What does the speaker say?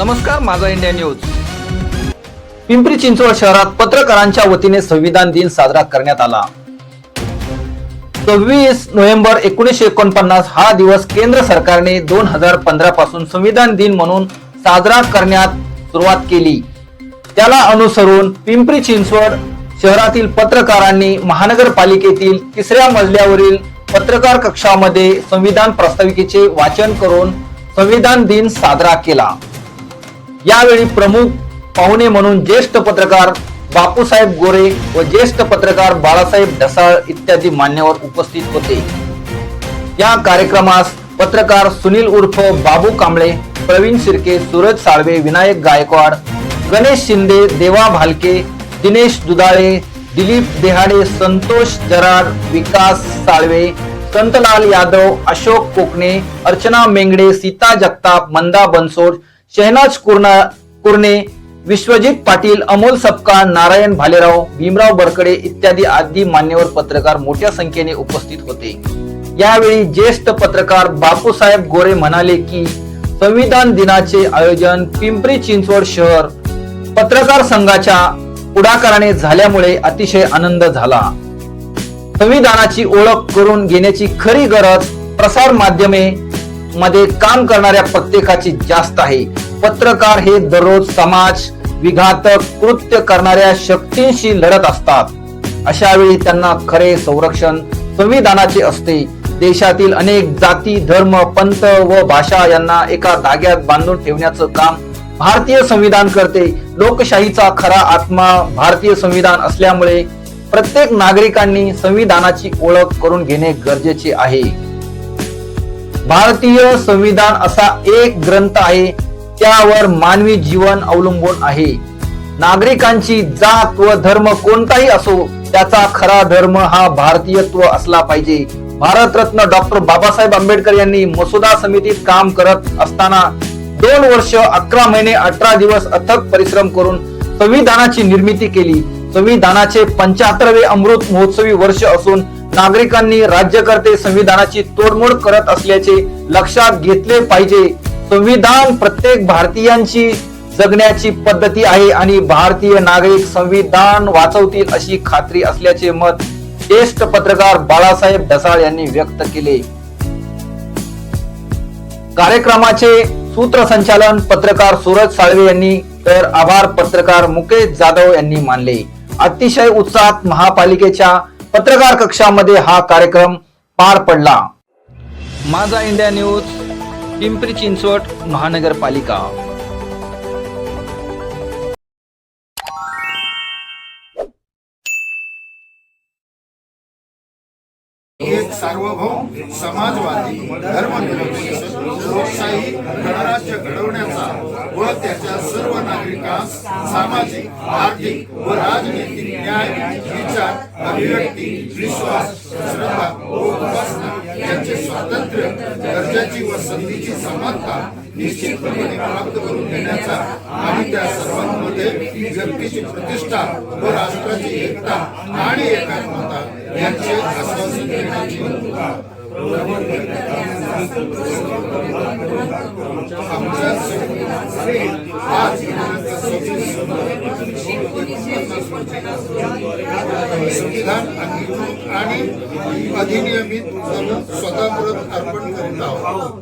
नमस्कार माझा India news. Pimpri Chinchwad शहरात पत्रकारांच्या वतीने संविधान दिन साजरा करण्यात आला. सव्वीस नोव्हेंबर एकोणीसशे एकोणपन्नास हा दिवस केंद्र सरकारने दोन हजार पंधरा पासून संविधान दिन म्हणून साजरा करण्यात सुरुवात केली. त्याला अनुसरून पिंपरी चिंचवड शहरातील पत्रकारांनी महानगरपालिकेतील तिसऱ्या मजल्यावरील पत्रकार कक्षामध्ये संविधान प्रास्ताविकेचे वाचन करून संविधान दिन साजरा केला. यावेळी प्रमुख पाहुणे म्हणून ज्येष्ठ पत्रकार बापूसाहेब गोरे व ज्येष्ठ पत्रकार बाळासाहेब ढसाळ इत्यादी मान्यवर उपस्थित होते. या कार्यक्रमास पत्रकार सुनील उर्फ बाबू कांबळे प्रवीण शिर्के सूरज साळवे विनायक गायकवाड गणेश शिंदे देवा भालके दिनेश दुधाळे दिलीप देहाडे संतोष जराड विकास साळवे संतलाल यादव अशोक कोकणे अर्चना मेंगडे सीता जगताप मंदा बनसोड शहनाज कुर्ना कुर्णे विश्वजित पाटील अमोल सपका नारायण भालेराव भीमराव बरकडे इत्यादी आदी मान्यवर पत्रकार मोठ्या संख्येने उपस्थित होते. यावेळी ज्येष्ठ पत्रकार बापूसाहेब गोरे म्हणाले की संविधान दिनाचे आयोजन पिंपरी चिंचवड शहर पत्रकार संघाच्या पुढाकाराने झाल्यामुळे अतिशय आनंद झाला. संविधानाची ओळख करून घेण्याची खरी गरज प्रसार माध्यमे मध्ये काम करणाऱ्या प्रत्येकाची जास्त आहे. पत्रकार हे दररोज समाज विघातक कृत्य करणाऱ्या शक्तींशी लढत असतात. अशा वेळी त्यांना खरे संरक्षण संविधानाचे असते. देशातील अनेक जाती धर्म पंथ व भाषा यांना एका धाग्यात बांधून ठेवण्याचं काम भारतीय संविधान करते. लोकशाहीचा खरा आत्मा भारतीय संविधान असल्यामुळे प्रत्येक नागरिकांनी संविधानाची ओळख करून घेणे गरजेचे आहे. भारतीय संविधान असा एक ग्रंथ आहे त्यावर मानवी जीवन अवलंबून आहे. नागरिकांची जात व धर्म कोणताही असो त्याचा खरा धर्म हा भारतीयत्व असला पाहिजे. भारतरत्न डॉक्टर बाबासाहेब आंबेडकर यांनी मसुदा समितीत काम करत असताना दोन वर्ष अकरा महिने अठरा दिवस अथक परिश्रम करून संविधानाची निर्मिती केली. संविधानाचे पंच्याहत्तरवे अमृत महोत्सवी वर्ष असून नागरिकांनी राज्यकर्ते संविधानाची तोडमोड करत असल्याचे लक्षात घेतले पाहिजे. संविधान प्रत्येक भारतीयांची जगण्याची पद्धती आहे आणि भारतीय नागरिक संविधान वाचवतील अशी खात्री असल्याचे मत ज्येष्ठ पत्रकार बाळासाहेब ढसाळ यांनी व्यक्त केले. कार्यक्रमाचे सूत्रसंचालन पत्रकार सूरज साळवे यांनी तर आभार पत्रकार मुकेश जाधव यांनी मानले. अतिशय उत्साहात महापालिकेच्या पत्रकार कक्षामध्ये हा कार्यक्रम पार पडला. माझा इंडिया न्यूज पिंपरी चिंचवड महानगरपालिका. एक सार्वभौम समाजवादी धर्मनिरपेक्ष लोकशाही गणराज्य घडवण्याचा व त्याच्या सर्व नागरिकांस सामाजिक आर्थिक व राजनैतिक न्याय विचार अभिव्यक्ती विश्वास श्रद्धा व उपासना यांचे स्वातंत्र्य दर्जाची व संधीची समानता निश्चितपणे प्राप्त करून देण्याचा आणि त्या सर्वांमध्ये व्यक्तीची प्रतिष्ठा व राष्ट्राची एकता आणि एकात्मता यांचे आश्वासन देण्याची आमच्या संविधान आणि अधिनियमित म्हणून स्वतःप्रत अर्पण करीत आहोत.